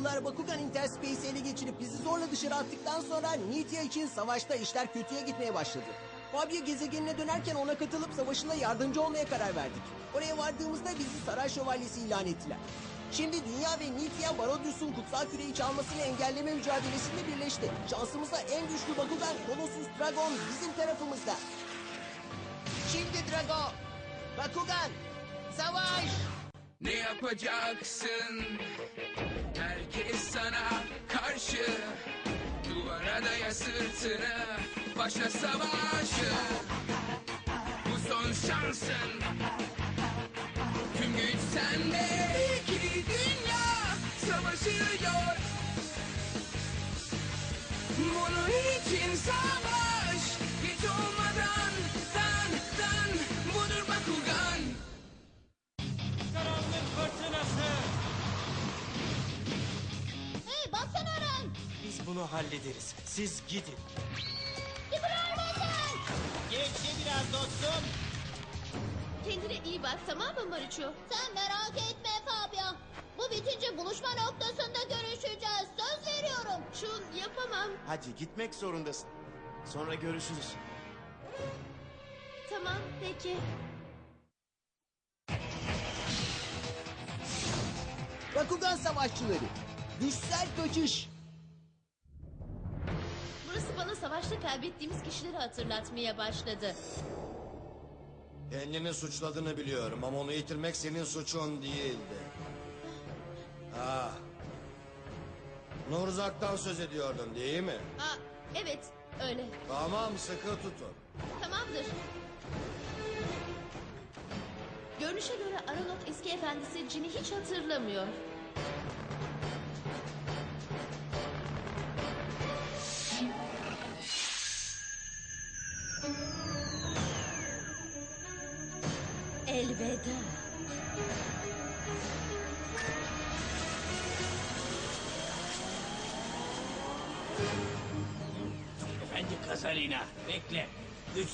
yıllar Bakugan Interspace'i ele geçirip bizi zorla dışarı attıktan sonra Nitya için savaşta işler kötüye gitmeye başladı. Fabia gezegenine dönerken ona katılıp savaşına yardımcı olmaya karar verdik. Oraya vardığımızda bizi Saray Şövalyesi ilan ettiler. Şimdi Dünya ve Nitya Barodius'un kutsal küreyi çalmasını engelleme mücadelesinde birleşti. Şansımıza en güçlü Bakugan Colossus Dragon bizim tarafımızda. Şimdi Drago, Bakugan, savaş! Ne yapacaksın? Sana karşı. Duvara daya sırtını Başla savaşı. Bu son şansın. Tüm güç sende İkili dünya savaşıyor. Bunun için savaş Hiç olmadan Dan dan Budur Bakugan. Karanlık fırtınası. Biz bunu hallederiz. Siz gidin. Gevşe biraz dostum. Kendine iyi bak tamam mı Marichu? Sen merak etme Fabio. Bu bitince buluşma noktasında görüşeceğiz. Söz veriyorum. Şun yapamam. Hadi gitmek zorundasın. Sonra görüşürüz. Tamam peki. Bakugan savaşçıları, güçsel kaçış. Bana savaşta kaybettiğimiz kişileri hatırlatmaya başladı. Kendini suçladığını biliyorum ama onu yitirmek senin suçun değildi. Ha. Nurzak'tan söz ediyordun değil mi? Aa, evet öyle. Tamam sıkı tutun. Tamamdır. Görünüşe göre Aralot eski efendisi Jin'i hiç hatırlamıyor.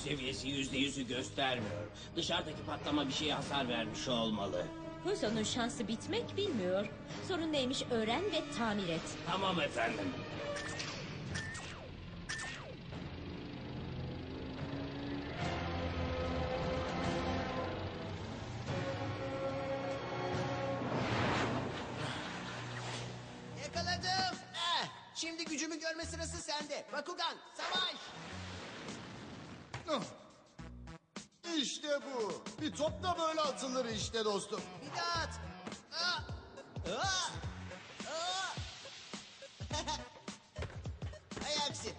Seviyesi yüzde yüzü göstermiyor. Dışarıdaki patlama bir şeye hasar vermiş olmalı. Huzo'nun şansı bitmek bilmiyor. Sorun neymiş öğren ve tamir et. Tamam efendim. Yakaladım. Eh, şimdi gücümü görme sırası sende. Bakugan, savaş. İşte bu. Bir top da böyle atılır işte dostum. Bir daha at. Ah, ah, ah. Hay aksi.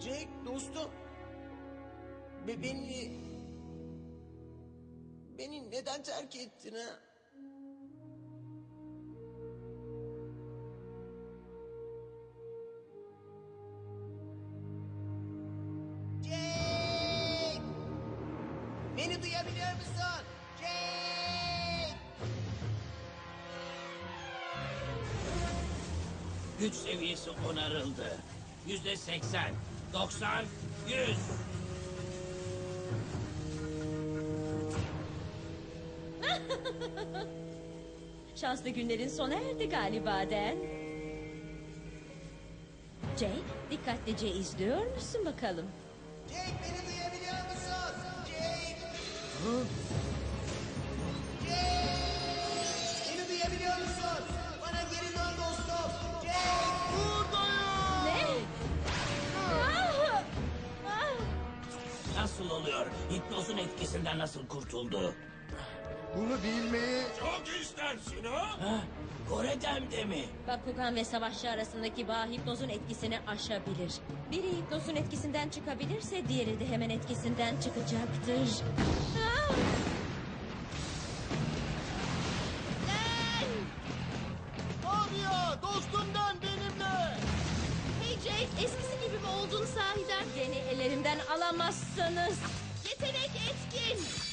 Jake dostum. Be beni... Neden terk ettin ha? Jake! Beni duyabiliyor musun? Jake! Güç seviyesi onarıldı. Yüzde seksen, doksan, yüz. Şanslı günlerin sona erdi galiba Den. Jake dikkatlice izliyor musun bakalım? Jake beni duyabiliyor musun? Jake! Jake! Beni duyabiliyor musun? Bana geri dön dostum. Jake! Ne? Ah! Ah! Nasıl oluyor? Hipnozun etkisinden nasıl kurtuldu? Bunu bilmeyi... Çok istersin ha? Ha? Kore'den mi? Bakugan ve savaşçı arasındaki bağ hipnozun etkisini aşabilir. Biri hipnozun etkisinden çıkabilirse diğeri de hemen etkisinden çıkacaktır. Ah! Fabia dostumdan benimle. Hey Jake eskisi gibi mi oldun sahiden? Beni ellerimden alamazsınız. Yetenek etkin.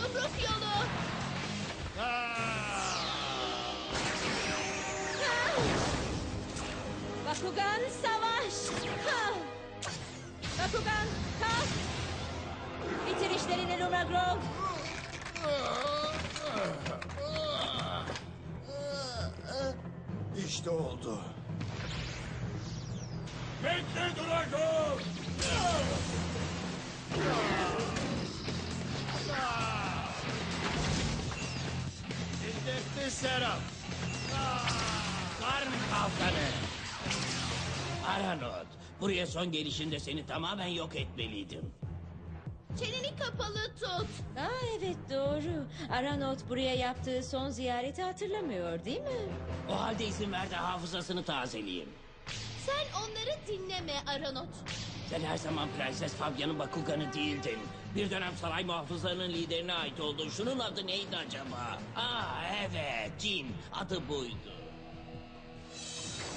Yumruk yolu. Bakugan savaş. Ha! Bakugan kalk. Bitir işlerini Luma Grove. İşte oldu. Bekle Drago! Şiddetli Serap. Karm kalkanı! Aranot, buraya son gelişinde seni tamamen yok etmeliydim. Çeneni kapalı tut. Aa evet doğru. Aranot buraya yaptığı son ziyareti hatırlamıyor değil mi? O halde izin ver de hafızasını tazeleyeyim. Sen onları dinleme Aranot. Sen her zaman Prenses Fabia'nın Bakugan'ı değildin. Bir dönem saray muhafızlarının liderine ait oldun. Şunun adı neydi acaba? Aa evet, Jin. Adı buydu.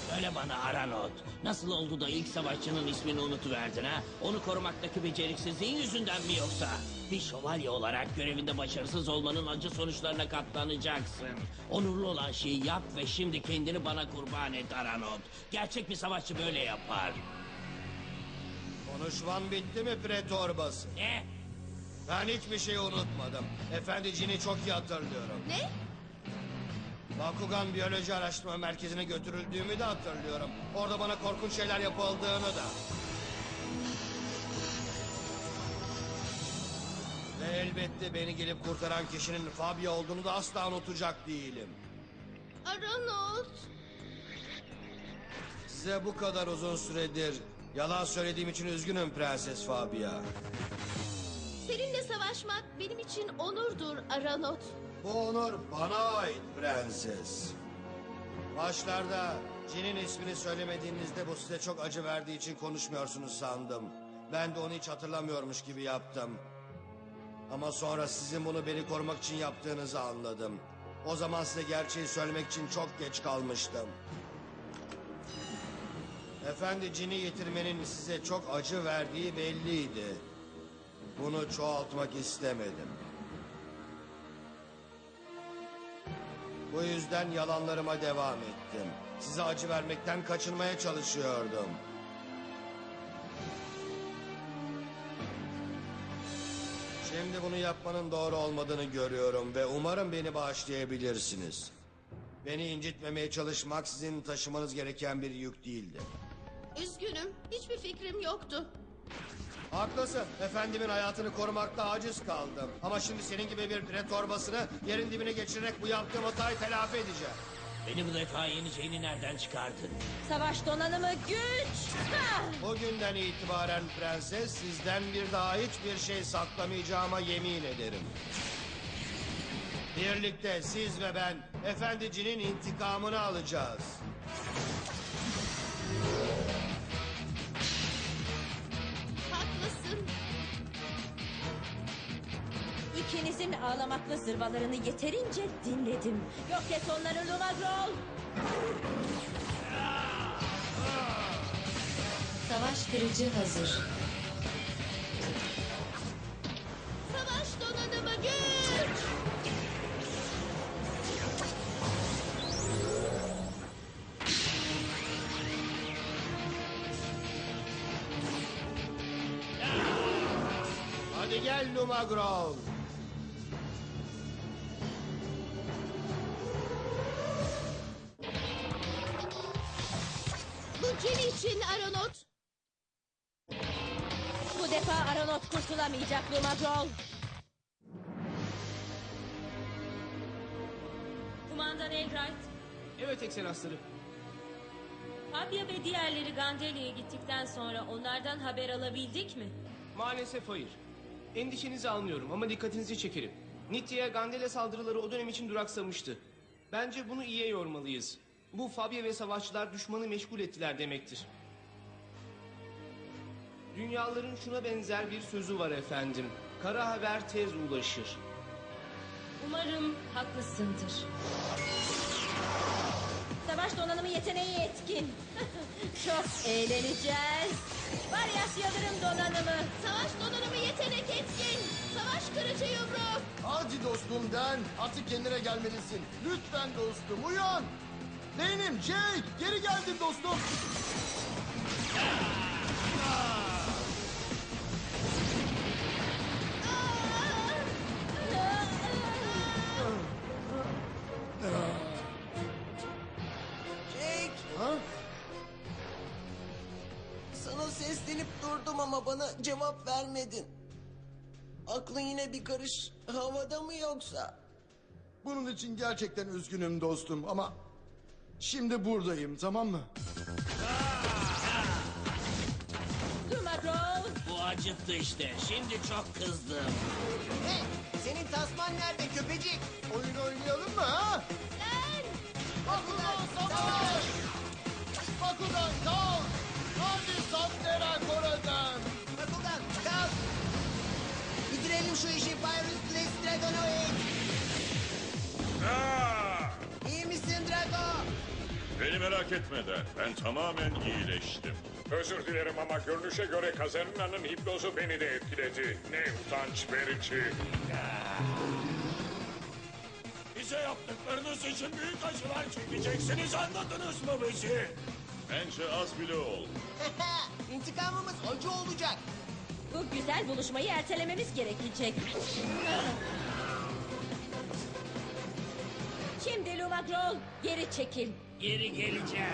Söyle bana Aranot. Nasıl oldu da ilk savaşçının ismini unutuverdin ha? Onu korumaktaki beceriksizliğin yüzünden mi yoksa? Bir şövalye olarak görevinde başarısız olmanın acı sonuçlarına katlanacaksın. Onurlu olan şeyi yap ve şimdi kendini bana kurban et Aranot. Gerçek bir savaşçı böyle yapar. Konuşman bitti mi pretorbası? Ne? Ben hiçbir şey unutmadım. Efendi Cin'i çok iyi hatırlıyorum. Ne? Bakugan Biyoloji Araştırma Merkezi'ne götürüldüğümü de hatırlıyorum. Orada bana korkunç şeyler yapıldığını da. Ve elbette beni gelip kurtaran kişinin Fabia olduğunu da asla unutacak değilim. Aranot. Size bu kadar uzun süredir yalan söylediğim için üzgünüm Prenses Fabia. Seninle savaşmak benim için onurdur Aranot. Bu onur bana ait prenses. Başlarda Jin'in ismini söylemediğinizde bu size çok acı verdiği için konuşmuyorsunuz sandım. Ben de onu hiç hatırlamıyormuş gibi yaptım. Ama sonra sizin bunu beni korumak için yaptığınızı anladım. O zaman size gerçeği söylemek için çok geç kalmıştım. Efendi Jin'i yitirmenin size çok acı verdiği belliydi. Bunu çoğaltmak istemedim. Bu yüzden yalanlarıma devam ettim. Size acı vermekten kaçınmaya çalışıyordum. Şimdi bunu yapmanın doğru olmadığını görüyorum ve umarım beni bağışlayabilirsiniz. Beni incitmemeye çalışmak sizin taşımanız gereken bir yük değildi. Üzgünüm. Hiçbir fikrim yoktu. Haklısın. Efendimin hayatını korumakta aciz kaldım. Ama şimdi senin gibi bir pire torbasını yerin dibine geçirerek bu yaptığım hatayı telafi edeceğim. Beni bu defa yeneceğini nereden çıkardın? Savaş donanımı güç. Bugünden itibaren prenses sizden bir daha hiçbir şey saklamayacağıma yemin ederim. Birlikte siz ve ben efendicinin intikamını alacağız. İkinizin ağlamaklı zırvalarını yeterince dinledim. Yok et onları Luma Grove. Savaş kırıcı hazır. Kumandan Elbright, Evet ekselansları. Fabia ve diğerleri Gandelia'ya gittikten sonra onlardan haber alabildik mi? Maalesef hayır. Endişenizi anlıyorum ama dikkatinizi çekerim. Nitya'ya Gandela saldırıları o dönem için duraksamıştı. Bence bunu iyiye yormalıyız. Bu Fabia ve savaşçılar düşmanı meşgul ettiler demektir. Dünyaların şuna benzer bir sözü var efendim. Kara haber tez ulaşır. Umarım haklısındır. Savaş donanımı yeteneği etkin. Çok eğleneceğiz. Varyas Yıldırım donanımı. Savaş donanımı yetenek etkin. Savaş kırıcı yumruk. Hadi dostum Den. Artık kendine gelmelisin. Lütfen dostum uyan. Benim Jake. Geri geldim dostum. Jake, cevap vermedin. Aklın yine bir karış havada mı yoksa? Bunun için gerçekten üzgünüm dostum ama şimdi buradayım tamam mı? Lumagrol. Bu acıttı işte. Şimdi çok kızdım. Hey, senin tasman nerede köpecik? Oyun oynayalım mı ha? Bakugan savaş! Bakugan kalk! Hadi Sandera Koradan! Şu işi Pyrus Blaze Dragonoid. İyi misin Drago? Beni merak etmeden ben tamamen iyileştim. Özür dilerim ama görünüşe göre Kazarina'nın hipnozu beni de etkiledi. Ne utanç verici. Bize yaptıklarınız için büyük acılar çekeceksiniz anladınız mı bizi? Bence az bile oldu. İntikamımız acı olacak. Bu güzel buluşmayı ertelememiz gerekecek. Şimdi Lumagrol geri çekil. Geri geleceğim.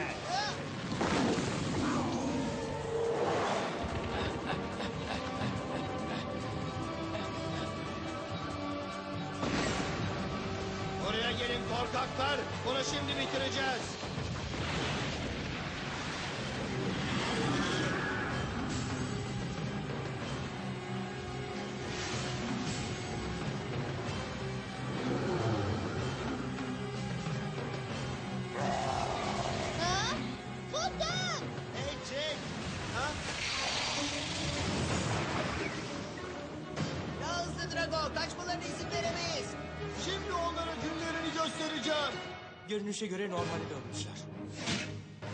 Buraya gelin korkaklar. Bunu şimdi bitireceğiz. Görünüşe göre normale dönmüşler.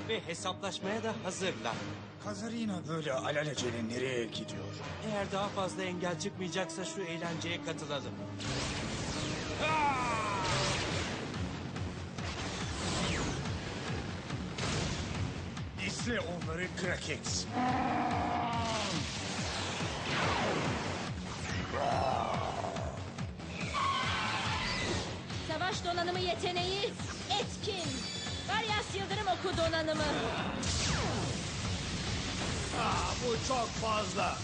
Ve hesaplaşmaya da hazırlar. Kazarina böyle alelacele nereye gidiyor? Eğer daha fazla engel çıkmayacaksa şu eğlenceye katılalım. İzle onları Krakex. Savaş donanımı yeteneği etkin. Varyas Yıldırım Oku donanımı. Bu çok fazla.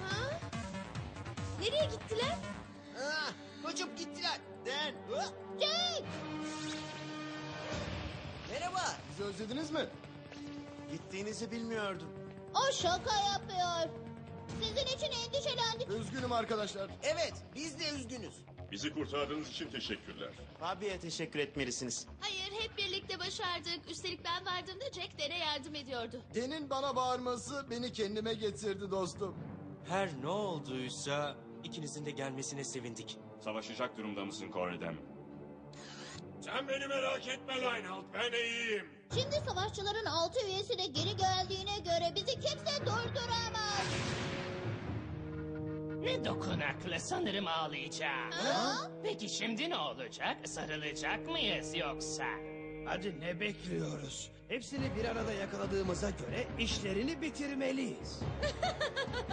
Ha? Nereye gittiler? Ah, koşup gittiler. Den. Ah, Jake! Merhaba. Bizi özlediniz mi? Gittiğinizi bilmiyordum. O şaka yapıyor. Sizin için endişelendik. Üzgünüm arkadaşlar. Evet, biz de üzgünüz. Bizi kurtardığınız için teşekkürler. Abiye teşekkür etmelisiniz. Hayır, hep birlikte başardık. Üstelik ben vardığımda Jack Dere yardım ediyordu. Den'in bana bağırması beni kendime getirdi dostum. Her ne olduysa ikinizin de gelmesine sevindik. Savaşacak durumda mısın Koredem? Sen beni merak etme Lineout ben iyiyim. Şimdi savaşçıların altı üyesi de geri geldiğine göre bizi kimse durduramaz. Ne dokunaklı sanırım ağlayacağım. Ha? Peki şimdi ne olacak? Sarılacak mıyız yoksa? Hadi ne bekliyoruz? Hepsini bir arada yakaladığımıza göre işlerini bitirmeliyiz.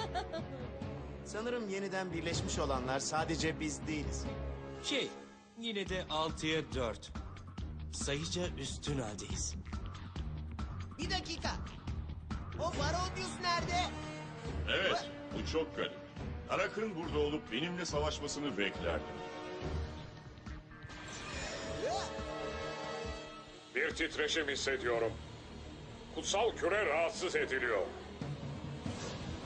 Sanırım yeniden birleşmiş olanlar sadece biz değiliz. Şey, yine de 6'ya 4. Sayıca üstün haldeyiz. Bir dakika. O Parodius nerede? Evet bu çok garip. Arak'ın burada olup benimle savaşmasını beklerdim. Bir titreşim hissediyorum. Kutsal küre rahatsız ediliyor.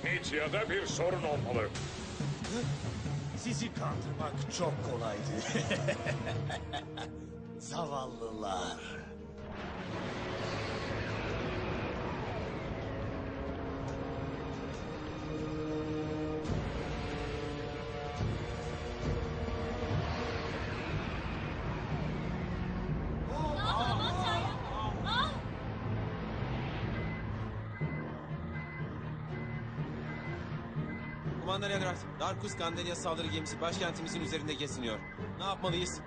Nitya'da bir sorun olmalı. Sizi kandırmak çok kolaydı. Zavallılar. Kumandan Edrart, Darkus Gandelia saldırı gemisi başkentimizin üzerinde geziniyor. Ne yapmalıyız?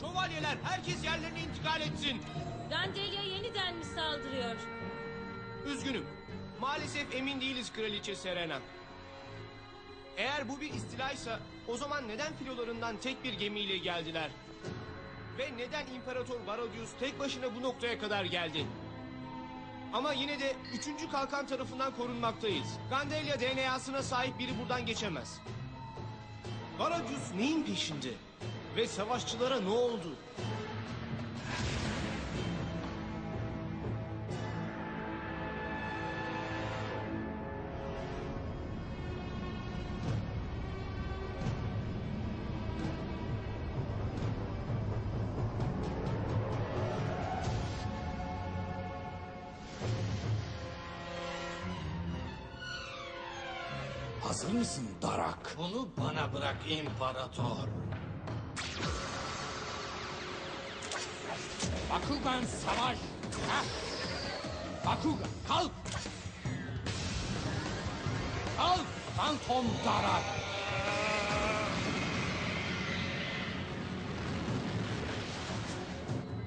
Şövalyeler herkes yerlerine intikal etsin. Gandelia yeniden mi saldırıyor? Üzgünüm. Maalesef emin değiliz Kraliçe Serena. Eğer bu bir istilaysa o zaman neden filolarından tek bir gemiyle geldiler? Ve neden İmparator Varodius tek başına bu noktaya kadar geldi? Ama yine de üçüncü kalkan tarafından korunmaktayız. Gandelia DNA'sına sahip biri buradan geçemez. Varodius neyin peşinde? Ve savaşçılara ne oldu? İmparator. Bakugan savaş! Ha? Bakugan kalk! Kalk Phantom Darak!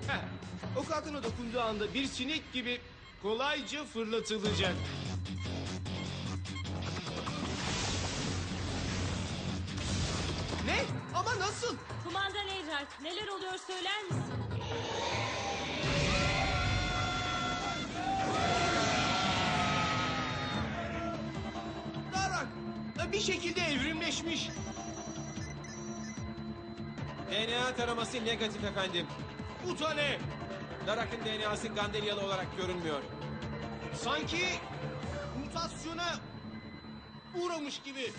Heh, o kalkana dokunduğu anda bir sinek gibi kolayca fırlatılacak. Nasıl? Kumandan Eyrart neler oluyor söyler misin? Darak bir şekilde evrimleşmiş. DNA taraması negatif efendim. Bu da ne? Darak'ın DNA'sı Gandeliyalı olarak görünmüyor. Sanki mutasyona uğramış gibi.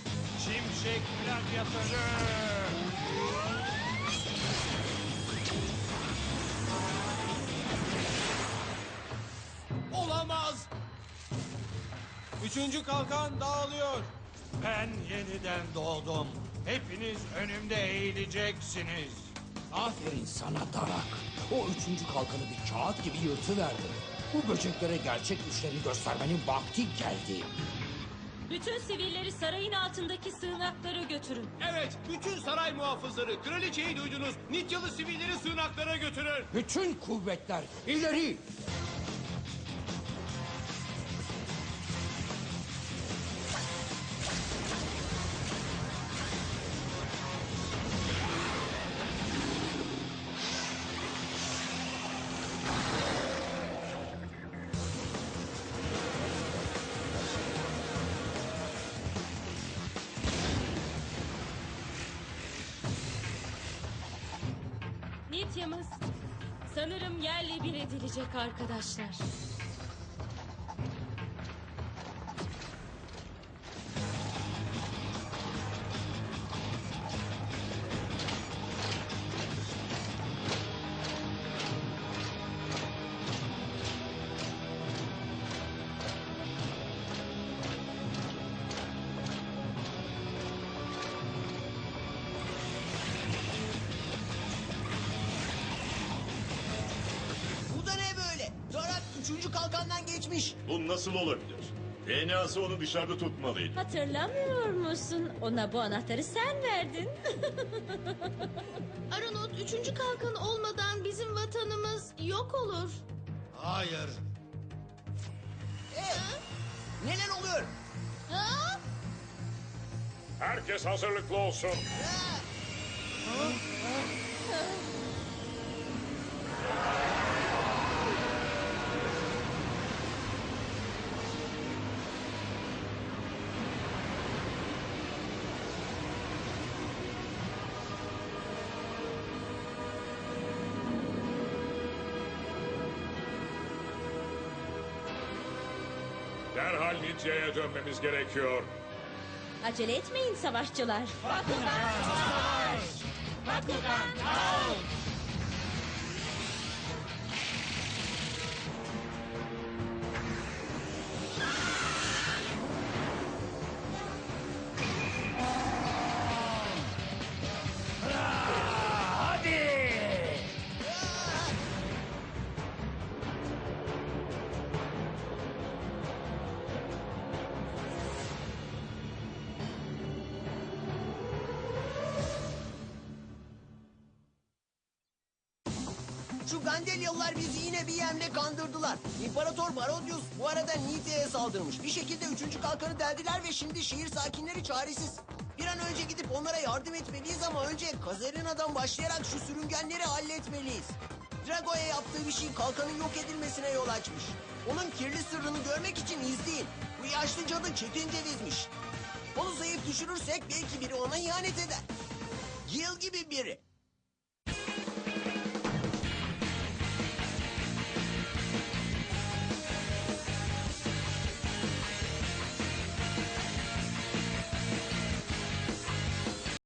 Şimşek gladyatörü. Olamaz. Üçüncü kalkan dağılıyor. Ben yeniden doğdum. Hepiniz önümde eğileceksiniz. Aferin sana Darak. O üçüncü kalkanı bir kağıt gibi yırtıverdi. Bu böceklere gerçek güçlerini göstermenin vakti geldi. Bütün sivilleri sarayın altındaki sığınaklara götürün. Evet, bütün saray muhafızları, kraliçeyi duydunuz. Nityalı sivilleri sığınaklara götürün. Bütün kuvvetler ileri! Bir edilecek arkadaşlar. Üçüncü kalkandan geçmiş. Bu nasıl olabilir? DNA'sı onu dışarıda tutmalıydı. Hatırlamıyor musun? Ona bu anahtarı sen verdin. Aronot üçüncü kalkan olmadan bizim vatanımız yok olur. Hayır. Hey! Neler oluyor? Ha? Herkes hazırlıklı olsun. Derhal Nitya'ya dönmemiz gerekiyor. Acele etmeyin savaşçılar. Şu Gandelyalılar bizi yine bir yemle kandırdılar. İmparator Barodius bu arada Nite'ye saldırmış. Bir şekilde üçüncü kalkanı deldiler ve şimdi şehir sakinleri çaresiz. Bir an önce gidip onlara yardım etmeliyiz ama önce Kazerina'dan başlayarak şu sürüngenleri halletmeliyiz. Drago'ya yaptığı bir şey kalkanın yok edilmesine yol açmış. Onun kirli sırrını görmek için izleyin. Bu yaşlı cadı çetin cevizmiş. Onu zayıf düşürürsek belki biri ona ihanet eder. Gil gibi biri.